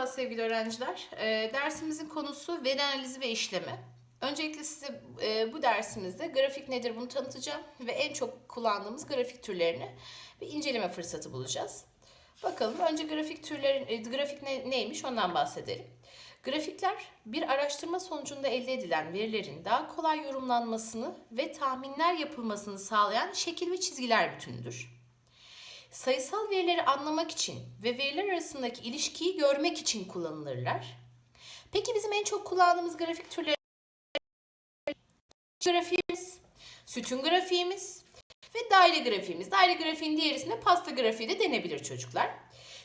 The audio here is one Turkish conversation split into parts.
Merhaba sevgili öğrenciler. Ee, dersimizin konusu veri analizi ve işleme. Öncelikle size e, bu dersimizde grafik nedir bunu tanıtacağım ve en çok kullandığımız grafik türlerini bir inceleme fırsatı bulacağız. Bakalım önce grafik türlerin e, grafik ne, neymiş ondan bahsedelim. Grafikler bir araştırma sonucunda elde edilen verilerin daha kolay yorumlanmasını ve tahminler yapılmasını sağlayan şekil ve çizgiler bütünüdür. Sayısal verileri anlamak için ve veriler arasındaki ilişkiyi görmek için kullanılırlar. Peki bizim en çok kullandığımız grafik türleri grafiğimiz, sütun grafiğimiz ve daire grafiğimiz. Daire grafiğin diğer ismi pasta grafiği de denebilir çocuklar.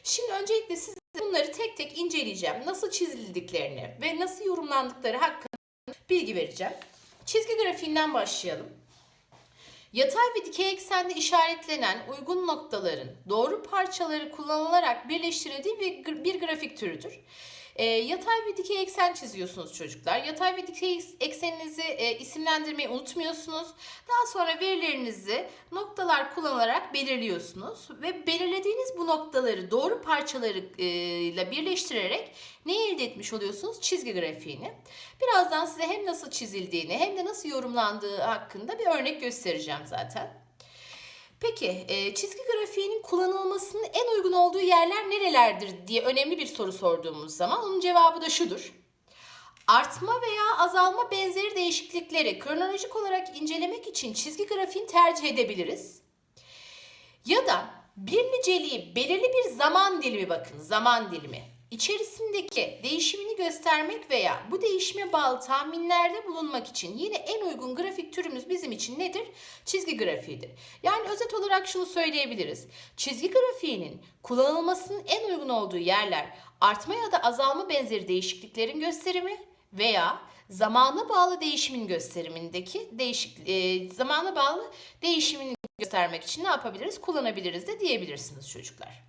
Şimdi öncelikle size bunları tek tek inceleyeceğim. Nasıl çizildiklerini ve nasıl yorumlandıkları hakkında bilgi vereceğim. Çizgi grafiğinden başlayalım. Yatay ve dikey eksende işaretlenen uygun noktaların doğru parçaları kullanılarak birleştirildiği bir, grafik türüdür. E, yatay ve dikey eksen çiziyorsunuz çocuklar. Yatay ve dikey ekseninizi e, isimlendirmeyi unutmuyorsunuz. Daha sonra verilerinizi noktalar kullanarak belirliyorsunuz. Ve belirlediğiniz bu noktaları doğru parçalarıyla birleştirerek ne elde etmiş oluyorsunuz? Çizgi grafiğini. Birazdan size hem nasıl çizildiğini hem de nasıl yorumlandığı hakkında bir örnek göstereceğim zaten. Peki e, çizgi grafiğinin kullanılmasının en uygun olduğu yerler nerelerdir diye önemli bir soru sorduğumuz zaman onun cevabı da şudur. Artma veya azalma benzeri değişiklikleri kronolojik olarak incelemek için çizgi grafiğini tercih edebiliriz. Ya da bir niceliği belirli bir zaman dilimi bakın zaman dilimi içerisindeki değişimini göstermek veya bu değişime bağlı tahminlerde bulunmak için yine en uygun grafik türümüz bizim için nedir? Çizgi grafiğidir. Yani özet olarak şunu söyleyebiliriz. Çizgi grafiğinin kullanılmasının en uygun olduğu yerler artma ya da azalma benzeri değişikliklerin gösterimi veya zamana bağlı değişimin gösterimindeki değişik e, zamana bağlı değişimini göstermek için ne yapabiliriz? Kullanabiliriz de diyebilirsiniz çocuklar.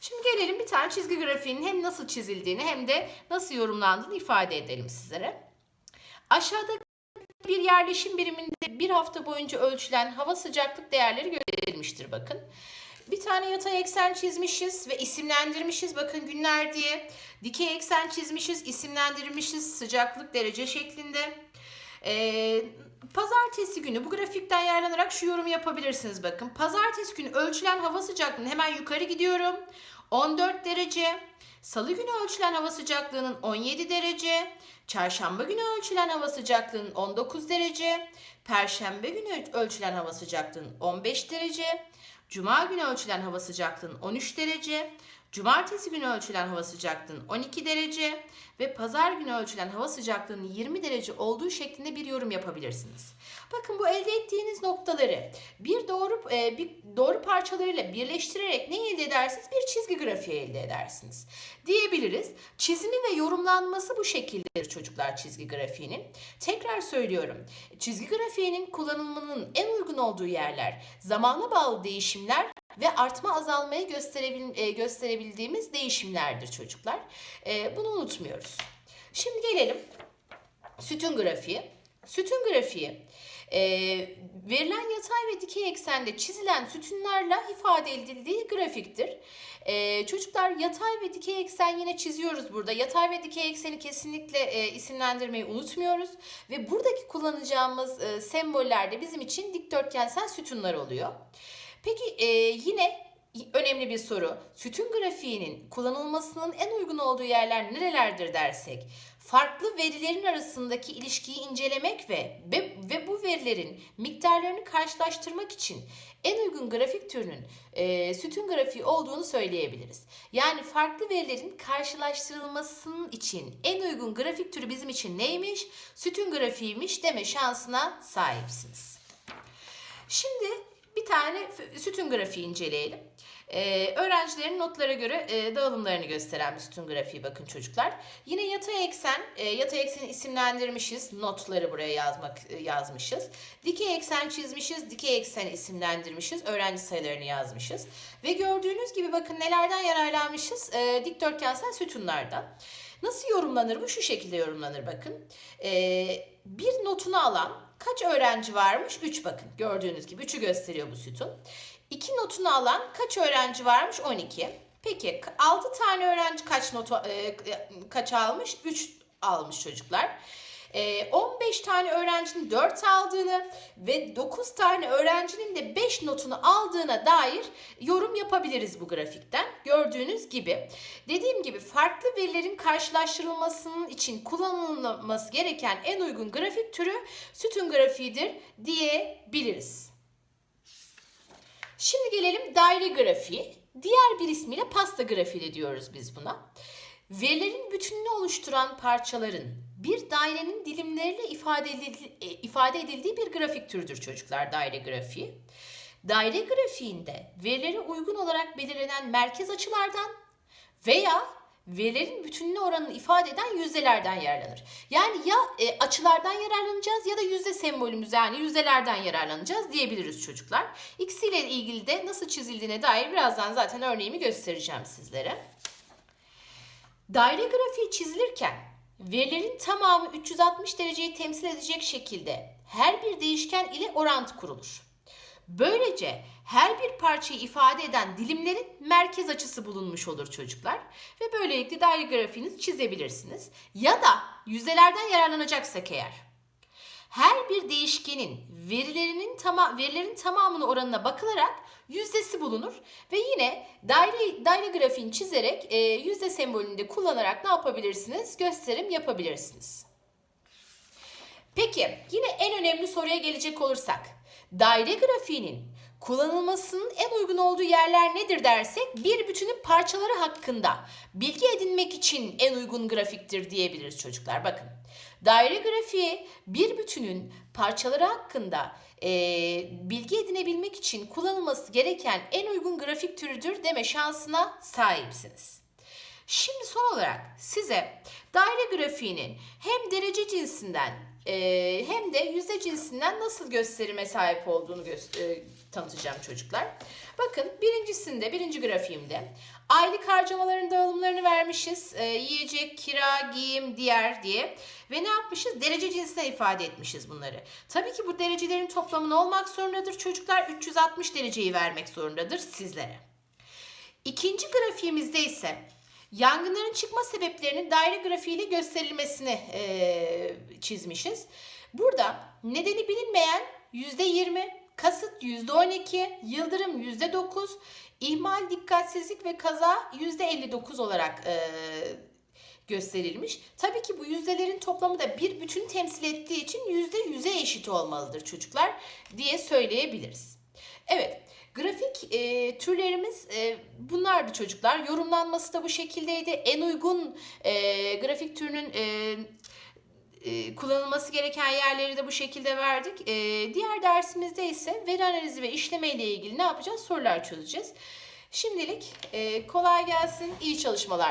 Şimdi gelelim bir tane çizgi grafiğinin hem nasıl çizildiğini hem de nasıl yorumlandığını ifade edelim sizlere. Aşağıda bir yerleşim biriminde bir hafta boyunca ölçülen hava sıcaklık değerleri gösterilmiştir bakın. Bir tane yatay eksen çizmişiz ve isimlendirmişiz bakın günler diye. Dikey eksen çizmişiz, isimlendirmişiz sıcaklık derece şeklinde. Ee, pazartesi günü bu grafikten yararlanarak şu yorum yapabilirsiniz bakın. Pazartesi günü ölçülen hava sıcaklığının hemen yukarı gidiyorum. 14 derece. Salı günü ölçülen hava sıcaklığının 17 derece. Çarşamba günü ölçülen hava sıcaklığının 19 derece. Perşembe günü ölçülen hava sıcaklığının 15 derece. Cuma günü ölçülen hava sıcaklığının 13 derece. Cumartesi günü ölçülen hava sıcaklığının 12 derece ve pazar günü ölçülen hava sıcaklığının 20 derece olduğu şeklinde bir yorum yapabilirsiniz. Bakın bu elde ettiğiniz noktaları bir doğru e, bir doğru parçalarıyla birleştirerek ne elde edersiniz? Bir çizgi grafiği elde edersiniz. Diyebiliriz. Çizimi ve yorumlanması bu şekildedir çocuklar çizgi grafiğinin. Tekrar söylüyorum. Çizgi grafiğinin kullanılmanın en uygun olduğu yerler zamana bağlı değişimler ve artma azalmayı gösterebil, e, gösterebildiğimiz değişimlerdir çocuklar. E, bunu unutmuyoruz. Şimdi gelelim sütun grafiği. Sütun grafiği e, verilen yatay ve dikey eksende çizilen sütunlarla ifade edildiği grafiktir. E, çocuklar yatay ve dikey eksen yine çiziyoruz burada. Yatay ve dikey ekseni kesinlikle e, isimlendirmeyi unutmuyoruz. Ve buradaki kullanacağımız e, semboller de bizim için dikdörtgensel sütunlar oluyor. Peki e, yine önemli bir soru. Sütun grafiğinin kullanılmasının en uygun olduğu yerler nerelerdir dersek, farklı verilerin arasındaki ilişkiyi incelemek ve ve bu verilerin miktarlarını karşılaştırmak için en uygun grafik türünün e, sütun grafiği olduğunu söyleyebiliriz. Yani farklı verilerin karşılaştırılmasının için en uygun grafik türü bizim için neymiş? Sütun grafiğiymiş deme şansına sahipsiniz. Şimdi bir tane sütun grafiği inceleyelim. Ee, öğrencilerin notlara göre e, dağılımlarını gösteren bir sütun grafiği bakın çocuklar. Yine yatay eksen, e, yatay ekseni isimlendirmişiz. Notları buraya yazmak e, yazmışız. Dikey eksen çizmişiz. Dikey ekseni isimlendirmişiz. Öğrenci sayılarını yazmışız. Ve gördüğünüz gibi bakın nelerden yararlanmışız? E, dikdörtgensel sütunlardan. Nasıl yorumlanır bu? Şu şekilde yorumlanır bakın. E, bir notunu alan kaç öğrenci varmış? 3 bakın gördüğünüz gibi 3'ü gösteriyor bu sütun. 2 notunu alan kaç öğrenci varmış? 12. Peki 6 tane öğrenci kaç not e, kaç almış? 3 almış çocuklar. E, 15 tane öğrencinin 4 aldığını ve 9 tane öğrencinin de 5 notunu aldığına dair yorum yapabiliriz bu grafikten. Gördüğünüz gibi. Dediğim gibi farklı verilerin karşılaştırılmasının için kullanılması gereken en uygun grafik türü sütun grafiğidir diyebiliriz. Şimdi gelelim daire grafiği. Diğer bir ismiyle pasta grafiği diyoruz biz buna. Verilerin bütününü oluşturan parçaların bir dairenin dilimleriyle ifade edildiği, e, ifade edildiği bir grafik türüdür çocuklar daire grafiği. Daire grafiğinde verilere uygun olarak belirlenen merkez açılardan veya verilerin bütünlüğü oranını ifade eden yüzdelerden yararlanır. Yani ya e, açılardan yararlanacağız ya da yüzde sembolümüz yani yüzdelerden yararlanacağız diyebiliriz çocuklar. İkisiyle ilgili de nasıl çizildiğine dair birazdan zaten örneğimi göstereceğim sizlere. Daire grafiği çizilirken verilerin tamamı 360 dereceyi temsil edecek şekilde her bir değişken ile orantı kurulur. Böylece her bir parçayı ifade eden dilimlerin merkez açısı bulunmuş olur çocuklar. Ve böylelikle daire grafiğinizi çizebilirsiniz. Ya da yüzdelerden yararlanacaksak eğer her bir değişkenin verilerinin tama verilerin tamamını oranına bakılarak yüzdesi bulunur ve yine daire daire grafiğini çizerek e, yüzde sembolünü de kullanarak ne yapabilirsiniz? Gösterim yapabilirsiniz. Peki yine en önemli soruya gelecek olursak daire grafiğinin kullanılmasının en uygun olduğu yerler nedir dersek bir bütünün parçaları hakkında bilgi edinmek için en uygun grafiktir diyebiliriz çocuklar. Bakın daire grafiği bir bütünün parçaları hakkında e, bilgi edinebilmek için kullanılması gereken en uygun grafik türüdür deme şansına sahipsiniz. Şimdi son olarak size daire grafiğinin hem derece cinsinden e, hem de yüzde cinsinden nasıl gösterime sahip olduğunu e, tanıtacağım çocuklar. Bakın birincisinde, birinci grafiğimde aylık harcamaların dağılımlarını vermişiz. E, yiyecek, kira, giyim, diğer diye. Ve ne yapmışız? Derece cinsine ifade etmişiz bunları. Tabii ki bu derecelerin toplamını olmak zorundadır. Çocuklar 360 dereceyi vermek zorundadır sizlere. İkinci grafiğimizde ise Yangınların çıkma sebeplerinin daire grafiğiyle gösterilmesini e, çizmişiz. Burada nedeni bilinmeyen %20, kasıt %12, yıldırım %9, ihmal, dikkatsizlik ve kaza %59 olarak e, gösterilmiş. Tabii ki bu yüzdelerin toplamı da bir bütün temsil ettiği için yüzde yüze eşit olmalıdır çocuklar diye söyleyebiliriz. Evet. Grafik e, türlerimiz e, bunlardı çocuklar. Yorumlanması da bu şekildeydi. En uygun e, grafik türünün e, e, kullanılması gereken yerleri de bu şekilde verdik. E, diğer dersimizde ise veri analizi ve işleme ile ilgili ne yapacağız? Sorular çözeceğiz. Şimdilik e, kolay gelsin, iyi çalışmalar.